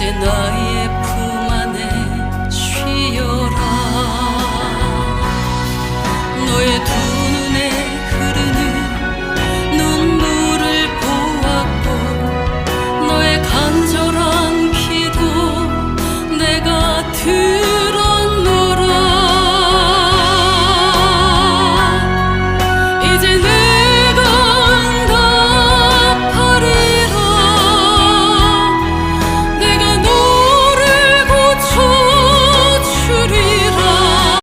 стінає.